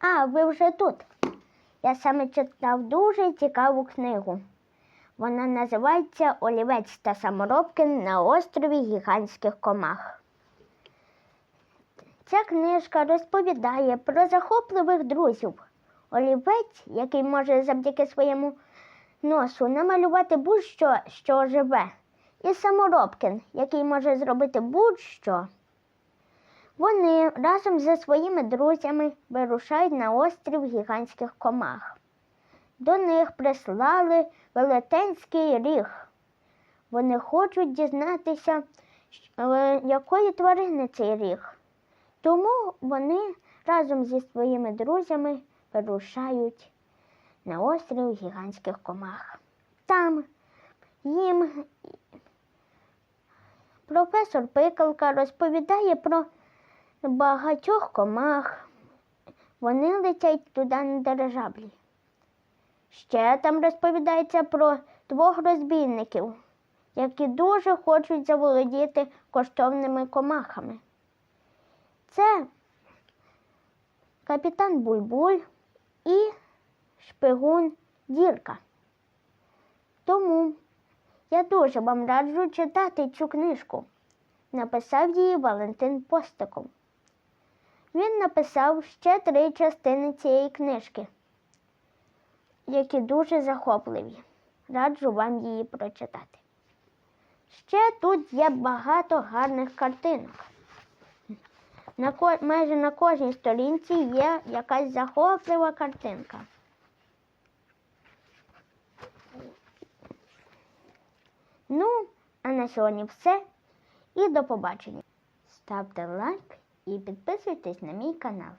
А, ви вже тут. Я саме читав дуже цікаву книгу. Вона називається Олівець та саморобки на острові гігантських комах. Ця книжка розповідає про захопливих друзів. Олівець, який може завдяки своєму носу намалювати будь-що, що живе, і саморобкин, який може зробити будь-що. Вони разом зі своїми друзями вирушають на острів гігантських комах. До них прислали велетенський ріг. Вони хочуть дізнатися, е, якої тварини цей ріг. Тому вони разом зі своїми друзями вирушають на острів гігантських комах. Там їм професор Пикалка розповідає про багатьох комах. Вони летять туди на дирижаблі. Ще там розповідається про двох розбійників, які дуже хочуть заволодіти коштовними комахами. Це капітан Бульбуль і шпигун Дірка. Тому я дуже вам раджу читати цю книжку. Написав її Валентин Постиков. Він написав ще три частини цієї книжки, які дуже захопливі. Раджу вам її прочитати. Ще тут є багато гарних картинок. На ко... майже на кожній сторінці є якась захоплива картинка. Ну, а на сьогодні все. І до побачення. Ставте лайк і підписуйтесь на мій канал.